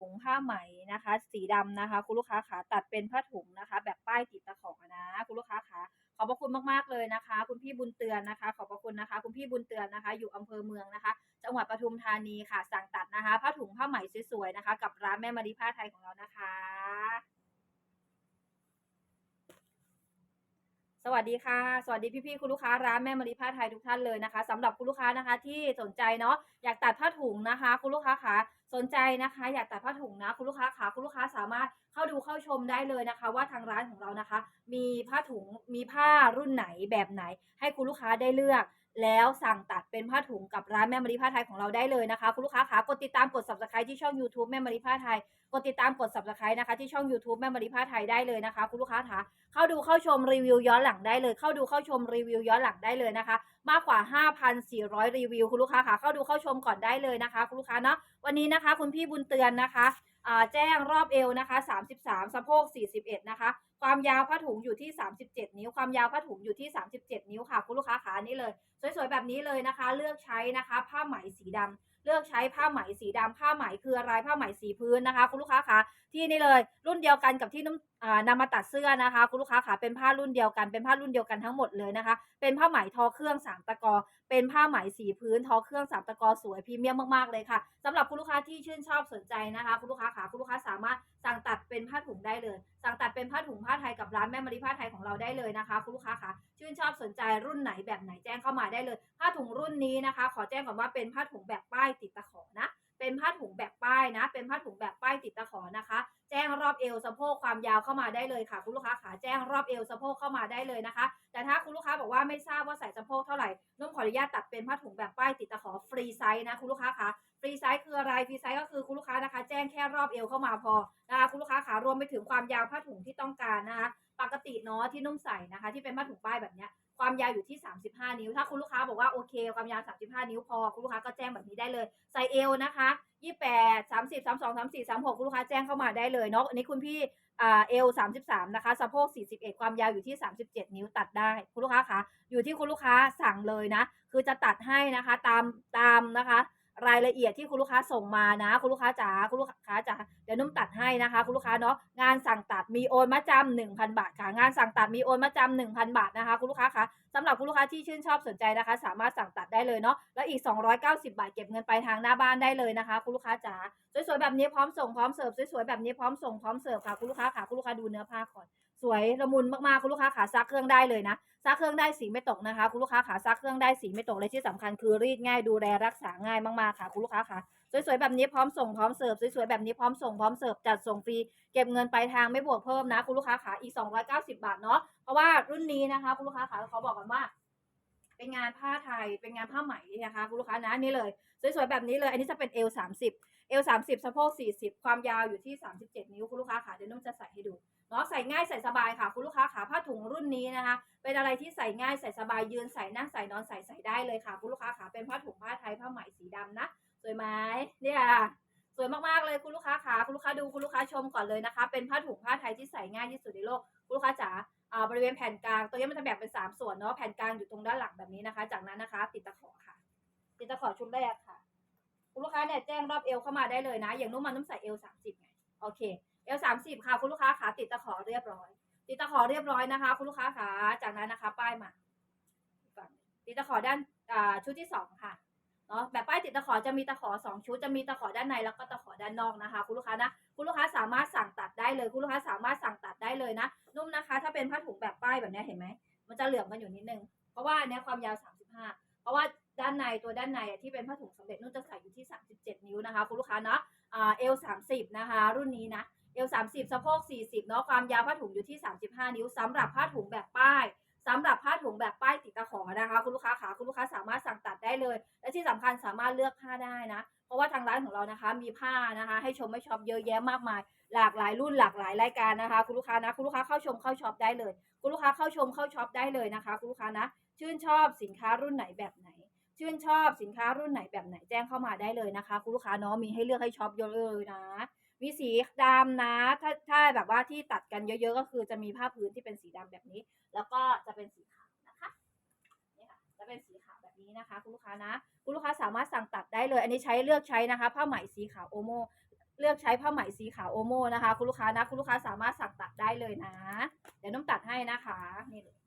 ถุงผ้าไหมนะคะ สีดำนะคะ คุณลูกค้าขาตัดเป็นผ้าถุงนะคะ แบบป้ายติดตะขอนะ คุณลูกค้าขาขอบพระคุณมากๆเลยนะคะ คุณพี่บุญเตือนนะคะ ขอบพระคุณนะคะ คุณพี่บุญเตือนนะคะ อยู่อำเภอเมืองนะคะ จังหวัดปทุมธานีค่ะ สั่งตัดนะคะ ผ้าถุงผ้าไหมสวยๆนะคะ กับร้านแม่มารีผ้าไทยของเรานะคะสวัสดีค่ะ สวัสดีพี่ๆคุณลูกค้าร้านแม่มารีผ้าไทยทุกท่านเลยนะคะสำหรับคุณลูกค้านะคะที่สนใจเนาะอยากตัดผ้าถุงนะคะ คุณลูกค้าขา สนใจนะคะ อยากตัดผ้าถุงนะ คุณลูกค้าขาคุณลูกค้าสามารถเข้าดูเข้าชมได้เลยนะคะ ว่าทางร้านของเรานะคะ มีผ้าถุงมีผ้ารุ่นไหนแบบไหน ให้คุณลูกค้าได้เลือก แล้วสั่งตัดเป็นผ้าถุงกับร้านแม่มารีผ้าไทยของเราได้เลยนะคะ คุณลูกค้าขากดติดตามกด subscribe ที่ช่อง YouTube แม่มารีผ้าไทยกดติดตามกด subscribe นะคะที่ช่อง YouTube แม่มารีผ้าไทยได้เลยนะคะ คุณลูกค้าคะเข้าดูเข้าชมรีวิวย้อนหลังได้เลย เข้าดูเข้าชมรีวิวย้อนหลังได้เลยนะคะ มากกว่า 5,400 รีวิว คุณลูกค้าค่ะเข้าดูเข้าชมก่อนได้เลยนะคะ คุณลูกค้าเนาะวันนี้นะคะ คุณพี่บุญเตือนนะคะแจ้งรอบเอวนะคะ 33 สะโพก 41 นะคะ ความยาวผ้าถุงอยู่ที่ 37 นิ้ว ความยาวผ้าถุงอยู่ที่ 37 นิ้วค่ะ คุณลูกค้าขานี้เลย สวยๆ แบบนี้เลยนะคะ เลือกใช้นะคะ ผ้าไหมสีดำเลือกใช้ผ้าไหมสีดำผ้าไหมคืออะไรผ้าไหมสีพื้นนะคะคุณลูกค้าคะที่นี่เลยรุ่นเดียวกันกับที่น้ำอ่านำมาตัดเสื้อนะคะคุณลูกค้าคะเป็นผ้ารุ่นเดียวกันเป็นผ้ารุ่นเดียวกันทั้งหมดเลยนะคะ เป็นผ้าไหมทอเครื่องสามตะกอ เป็นผ้าไหมสีพื้นทอเครื่องสามตะกอสวยพรีเมียมมากๆเลยค่ะสำหรับคุณลูกค้าที่ชื่นชอบสนใจนะคะ คุณลูกค้าขาคุณลูกค้าสามารถสั่งตัดเป็นผ้าถุงได้เลย สั่งตัดเป็นผ้าถุงผ้าไทยกับร้านแม่มารีผ้าไทยของเราได้เลยนะคะ คุณลูกค้าขา ชื่นชอบสนใจรุ่นไหนแบบไหนแจ้งเข้ามาได้เลย ผ้าถุงรุ่นนี้นะคะ ขอแจ้งก่อนว่าเป็นผ้าถุงแบบป้ายติดตะขอนะ เป็นผ้าถุงแบบป้ายนะ เป็นผ้าถุงแบบป้ายติดตะขอนะคะ แจ้งรอบเอวสะโพกความยาวเข้ามาได้เลยค่ะ คุณลูกค้าขาแจ้งรอบเอวสะโพกเข้ามาได้เลยนะคะ แต่ถ้าคุณลูกค้าบอกว่าไม่ทราบว่าใส่สะโพกเท่าไหร่นุ่มขออนุญาตตัดเป็นผ้าถุงแบบป้ายติดตะขอฟรีไซส์นะคุณลูกค้าคะ ฟรีไซส์คืออะไรฟรีไซส์ก็คือคุณลูกค้านะคะ แจ้งแค่รอบเอวเข้ามาพอนะคะคุณลูกค้าขารวมไปถึงความยาวผ้าถุงที่ต้องการนะคะปกติเนาะที่นุ่มใส่นะคะ ที่เป็นผ้าถุงป้ายแบบเนี้ยความยาวอยู่ที่ 35 นิ้ว ถ้าคุณลูกค้าบอกว่าโอเค ความยาว 35 นิ้วพอ คุณลูกค้าก็แจ้งแบบนี้ได้เลย ใส่เอวนะคะ 28 30 32 34 36 คุณลูกค้าแจ้งเข้ามาได้เลยเนาะ อันนี้คุณพี่อ่าเอว 33 นะคะ สะโพก 41 ความยาวอยู่ที่ 37 นิ้วตัดได้ คุณลูกค้าคะ อยู่ที่คุณลูกค้าสั่งเลยนะ คือจะตัดให้นะคะ ตาม ตามนะคะ รายละเอียดที่คุณลูกค้าส่งมานะ คุณลูกค้าจ๋าคุณลูกค้าจ๋าเดี๋ยวนุ่มตัดให้นะคะ คุณลูกค้าเนาะงานสั่งตัดมีโอนมาจำหนึ่งพันบาทค่ะงานสั่งตัดมีโอนมาจำหนึ่งพันบาทนะคะ คุณลูกค้าคะสำหรับคุณลูกค้าที่ชื่นชอบสนใจนะคะ สามารถสั่งตัดได้เลยเนาะแล้วอีก 290 บาทเก็บเงินไปทางหน้าบ้านได้เลยนะคะ คุณลูกค้าจ๋าสวยๆแบบนี้พร้อมส่งพร้อมเสิร์ฟสวยๆแบบนี้พร้อมส่งพร้อมเสิร์ฟค่ะคุณลูกค้าค่ะคุณลูกค้าดูเนื้อผ้าก่อน สวยละมุนมากๆคุณลูกค้าขาซักเครื่องได้เลยนะซักเครื่องได้สีไม่ตกนะคะคุณลูกค้าขาซักเครื่องได้สีไม่ตกเลยที่สำคัญคือรีดง่ายดูแลรักษาง่ายมากๆค่ะคุณลูกค้าค่ะสวยๆแบบนี้พร้อมส่งพร้อมเสิร์ฟสวยๆแบบนี้พร้อมส่งพร้อมเสิร์ฟจัดส่งฟรีเก็บเงินปลายทางไม่บวกเพิ่มนะคุณลูกค้าขาอีก 290 บาทเนาะเพราะว่ารุ่นนี้นะคะคุณลูกค้าขาเขาบอกกันว่าเป็นงานผ้าไทย เป็นงานผ้าไหมนะคะคุณลูกค้านะนี่เลย สวยๆแบบนี้เลย อันนี้จะเป็นเอลสามสิบ เอลสามสิบสะโพกสี่สิบความยาวอยู่ที่สามสิบเจ็ดนิ้วคุณลูกค้าขาเดี๋ยวนุ่มจะใส่ให้ดูเนาะใส่ง่ายใส่สบายค่ะคุณลูกค้าขาผ้าถุงรุ่นนี้นะคะ เป็นอะไรที่ใส่ง่ายใส่สบายยืนใส่นั่งใส่นอนใส่ใส่ได้เลยค่ะคุณลูกค้าขาเป็นผ้าถุงผ้าไทยผ้าไหมสีดำนะสวยไหมเนี่ยสวยมากๆเลยคุณลูกค้าขาคุณลูกค้าดูคุณลูกค้าชมก่อนเลยนะคะ เป็นผ้าถุงผ้าไทยที่ใส่ง่ายที่สุดในโลกคุณลูกค้าจ๋าอ่าบริเวณแผ่นกลางตัวนี้มันจะแบ่งเป็นสามส่วนเนาะแผ่นกลางอยู่ตรงด้านหลังแบบนี้นะคะ จากนั้นนะคะ ติดตะขอค่ะ ติดตะขอชุดแรกค่ะ คุณลูกค้าเนี่ยแจ้งรอบเอวเข้ามาได้เลยนะ อย่างนุ่มมันนุ่มใส่เอวสามสิบไงโอเคเอวสามสิบค่ะ คุณลูกค้าขาติดตะขอเรียบร้อย ติดตะขอเรียบร้อยนะคะ คุณลูกค้าขาจากนั้นนะคะ ป้ายมาติดตะขอด้านชุดที่สองค่ะเนาะแบบป้ายติดตะขอจะมีตะขอสองชุดจะมีตะขอด้านในแล้วก็ตะขอด้านนอกนะคะ คุณลูกค้านะคุณลูกค้าสามารถสั่งตัดได้เลย คุณลูกค้าสามารถสั่งตัดได้เลยนะนุ่มนะคะ ถ้าเป็นผ้าถุงแบบป้ายแบบนี้เห็นไหมมันจะเหลื่อมกันอยู่นิดนึงเพราะว่าอันเนี้ยความยาว35เพราะว่า ด้านในตัวด้านในที่เป็นผ้าถุงสำเร็จนุ่นจะใส่อยู่ที่ 37 นิ้วนะคะคุณลูกค้าเนาะอ่าเอล30นะคะ รุ่นนี้นะเอล30สะโพก40เนาะความยาวผ้าถุงอยู่ที่ 35 นิ้วสำหรับผ้าถุงแบบป้ายสำหรับผ้าถุงแบบป้ายติดตะขอนะคะ คุณลูกค้าขาคุณลูกค้าสามารถสั่งตัดได้เลย และที่สำคัญสามารถเลือกผ้าได้นะ เพราะว่าทางร้านของเรานะคะ มีผ้านะคะ ให้ชมให้ช็อปเยอะแยะมากมาย หลากหลายรุ่นหลากหลายรายการนะคะ คุณลูกค้านะคุณลูกค้าเข้าชมเข้าช็อปได้เลย คุณลูกค้าเข้าชมเข้าช็อปได้เลยนะคะ คุณลูกค้านะ ชื่นชอบสินค้ารุ่นไหนแบบไหน ชื่นชอบสินค้ารุ่นไหนแบบไหนแจ้งเข้ามาได้เลยนะคะ คุณลูกค้าเนาะมีให้เลือกให้ช็อปเยอะเลยนะ มีสีดำนะ ถ้าถ้าแบบว่าที่ตัดกันเยอะๆ ก็คือจะมีผ้าพื้นที่เป็นสีดำแบบนี้ แล้วก็จะเป็นสีขาวนะคะนี่ค่ะจะเป็นสีขาวแบบนี้นะคะ คุณลูกค้านะ คุณลูกค้าสามารถสั่งตัดได้เลย อันนี้ใช้เลือกใช้นะคะ ผ้าไหมสีขาวโอโมเลือกใช้ผ้าไหมสีขาวโอโมนะคะ คุณลูกค้านะ คุณลูกค้าสามารถสั่งตัดได้เลยนะ เดี๋ยวน้ำตัดให้นะคะนี่เลย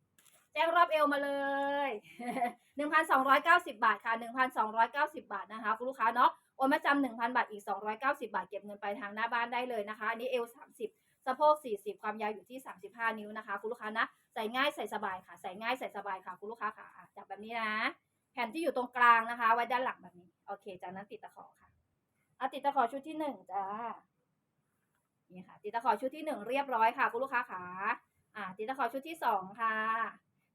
แจ้งรอบเอวมาเลย 1,290 บาทค่ะ 1,290 บาทนะคะคุณลูกค้าเนาะโอนมาจำ1,000 บาทอีก 290 บาท เก็บเงินไปทางหน้าบ้านได้เลยนะคะ อันนี้เอว 30 สะโพก 40 ความยาวอยู่ที่ 35 นิ้วนะคะคุณลูกค้านะใส่ง่ายใส่สบายค่ะ ใส่ง่ายใส่สบายค่ะคุณลูกค้าค่ะจับแบบนี้นะ แผ่นที่อยู่ตรงกลางนะคะ ไว้ด้านหลังแบบนี้ โอเค จากนั้นติดตะขอค่ะเอาติดตะขอชุดที่หนึ่งจ้านี่ค่ะติดตะขอชุดที่หนึ่งเรียบร้อยค่ะคุณลูกค้าขาอ่าติดตะขอชุดที่สองค่ะ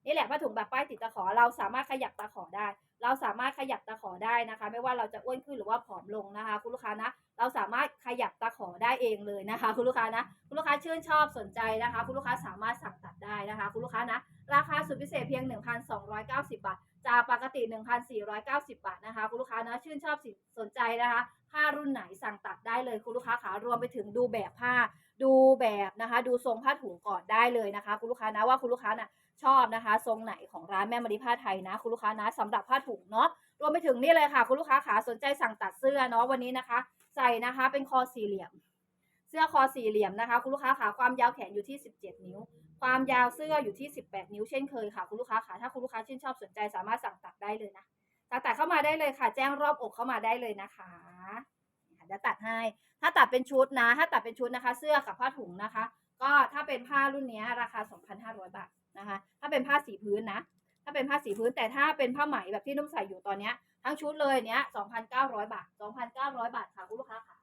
นี่แหละผ้าถุงแบบป้ายติดตะขอ เราสามารถขยับตะขอได้ เราสามารถขยับตะขอได้นะคะ ไม่ว่าเราจะอ้วนขึ้นหรือว่าผอมลงนะคะ คุณลูกค้านะ เราสามารถขยับตะขอได้เองเลยนะคะ คุณลูกค้านะ คุณลูกค้าชื่นชอบสนใจนะคะ คุณลูกค้าสามารถสั่งตัดได้นะคะ คุณลูกค้านะ ราคาสุดพิเศษเพียง 1,290 บาทจากปกติ 1,490 บาทนะคะ คุณลูกค้านะชื่นชอบสิสนใจนะคะผ้ารุ่นไหนสั่งตัดได้เลยคุณลูกค้าขารวมไปถึงดูแบบผ้า ดูแบบนะคะดูทรงผ้าถุงก่อนได้เลยนะคะ คุณลูกค้านะว่าคุณลูกค้าน่ะชอบนะคะ ทรงไหนของร้านแม่มารีผ้าไทยนะ คุณลูกค้านะสำหรับผ้าถุงเนาะรวมไปถึงนี่เลยค่ะ คุณลูกค้าขาสนใจสั่งตัดเสื้อเนาะวันนี้นะคะ ใส่นะคะเป็นคอสี่เหลี่ยม เสื้อคอสี่เหลี่ยมนะคะ คุณลูกค้าขาความยาวแขนอยู่ที่ 17 นิ้ว ความยาวเสื้ออยู่ที่ 18 นิ้วเช่นเคยค่ะ คุณลูกค้าขาถ้าคุณลูกค้าชื่นชอบสนใจสามารถสั่งตัดได้เลยนะสั่งตัดเข้ามาได้เลยค่ะ แจ้งรอบอกเข้ามาได้เลยนะคะ เดี๋ยวตัดให้ ถ้าตัดเป็นชุดนะ ถ้าตัดเป็นชุดนะคะ เสื้อกับผ้าถุงนะคะ ก็ถ้าเป็นผ้ารุ่นนี้ราคา 2,500 บาทนะคะ ถ้าเป็นผ้าสีพื้นนะ ถ้าเป็นผ้าสีพื้น แต่ถ้าเป็นผ้าไหมแบบที่นุ่มใส่อยู่ตอนเนี้ยทั้งชุดเลยเนี้ย2,900 บาท 2,900 บาทค่ะคุณลูกค้าค่ะ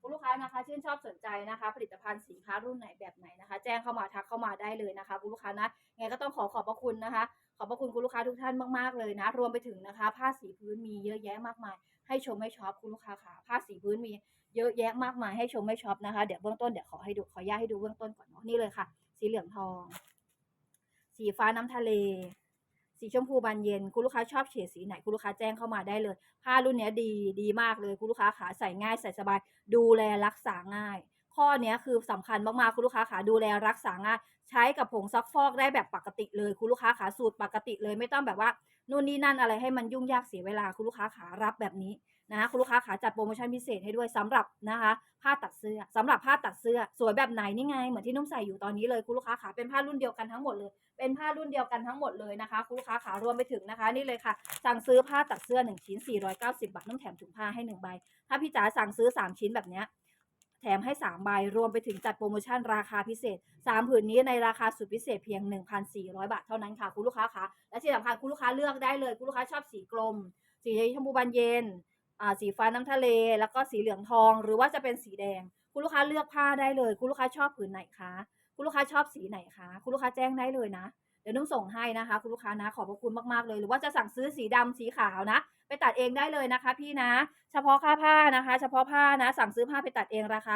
คุณลูกค้านะคะชื่นชอบสนใจนะคะ ผลิตภัณฑ์สินค้ารุ่นไหนแบบไหนนะคะ แจ้งเข้ามาทักเข้ามาได้เลยนะคะคุณลูกค้านะไงก็ต้องขอขอบพระคุณนะคะ ขอบพระคุณคุณลูกค้าทุกท่านมากๆเลยนะ รวมไปถึงนะคะ ผ้าสีพื้นมีเยอะแยะมากมาย ให้ชมให้ช็อปคุณลูกค้าค่ะผ้าสีพื้นมีเยอะแยะมากมายให้ชมให้ช็อปนะคะเดี๋ยวเบื้องต้นเดี๋ยวขอให้ดูขออนุญาตให้ดูเบื้องต้นก่อนเนาะนี่เลยค่ะ สีเหลืองทอง สีฟ้าน้ำทะเล สีชมพูบานเย็น คุณลูกค้าชอบเฉดสีไหนคุณลูกค้าแจ้งเข้ามาได้เลย ผ้ารุ่นเนี้ยดีดีมากเลยคุณลูกค้าขาใส่ง่ายใส่สบาย ดูแลรักษาง่ายข้อเนี้ยคือสำคัญมากๆ คุณลูกค้าขาดูแลรักษาง่ายใช้กับผงซักฟอกได้แบบปกติเลย คุณลูกค้าขาสูตรปกติเลยไม่ต้องแบบว่า นู่นนี่นั่นอะไรให้มันยุ่งยากเสียเวลาคุณลูกค้าขารับแบบนี้นะคะคุณลูกค้าขาจัดโปรโมชั่นพิเศษให้ด้วยสำหรับนะคะผ้าตัดเสื้อสำหรับผ้าตัดเสื้อสวยแบบไหนนี่ไง เหมือนที่นุ่มใส่อยู่ตอนนี้เลยคุณลูกค้าขาเป็นผ้ารุ่นเดียวกันทั้งหมดเลย เป็นผ้ารุ่นเดียวกันทั้งหมดเลยนะคะคุณลูกค้าขารวมไปถึงนะคะ นี่เลยค่ะ สั่งซื้อผ้าตัดเสื้อ 1 ชิ้น 490 บาทนุ่มแถมถุงผ้าให้1ใบถ้าพี่จ๋าสั่งซื้อ 3 ชิ้นแบบเนี้ย แถมให้ 3 ใบ รวมไปถึงจัดโปรโมชั่นราคาพิเศษ 3 ผืนนี้ในราคาสุดพิเศษเพียง 1,400 บาทเท่านั้นค่ะ คุณลูกค้าคะและที่สำคัญคุณลูกค้าเลือกได้เลย คุณลูกค้าชอบสีกลม สีชมพูบานเย็นอ่าสีฟ้าน้ำทะเล แล้วก็สีเหลืองทอง หรือว่าจะเป็นสีแดง คุณลูกค้าเลือกผ้าได้เลย คุณลูกค้าชอบผืนไหนคะคุณลูกค้าชอบสีไหนคะคุณลูกค้าแจ้งได้เลยนะเดี๋ยวนุ่มส่งให้นะคะ คุณลูกค้านะขอบพระคุณมากๆเลย หรือว่าจะสั่งซื้อสีดำสีขาวนะ ไปตัดเองได้เลยนะคะ พี่นะ เฉพาะค่าผ้านะคะ เฉพาะผ้านะ สั่งซื้อผ้าไปตัดเองราคา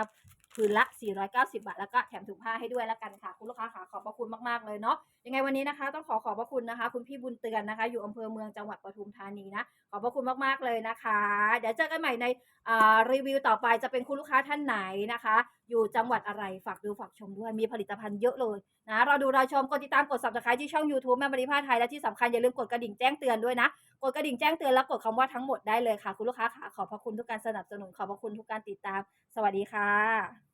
ผืนละ 490 บาท แล้วก็แถมถุงผ้าให้ด้วยแล้วกันค่ะ คุณลูกค้าค่ะขอบพระคุณมาก ๆ เลยเนาะ ยังไงวันนี้นะคะ ต้องขอขอบพระคุณนะคะ คุณพี่บุญเตือนนะคะ อยู่อำเภอเมืองจังหวัดปทุมธานีนะ ขอบพระคุณมาก ๆ เลยนะคะ เดี๋ยวเจอกันใหม่ในอ่ารีวิวต่อไปจะเป็นคุณลูกค้าท่านไหนนะคะ อยู่จังหวัดอะไร ฝากดูฝากชมด้วย มีผลิตภัณฑ์เยอะเลยนะเราดูเราชม กดติดตามกด subscribe ที่ช่อง YouTube แม่บริพาไทย และที่สำคัญอย่าลืมกดกระดิ่งแจ้งเตือนด้วยนะ กดกระดิ่งแจ้งเตือนแล้วกดคำว่าทั้งหมดได้เลยค่ะ คุณลูกค้าค่ะ ขอบพระคุณทุกการสนับสนุน ขอบพระคุณทุกการติดตาม สวัสดีค่ะ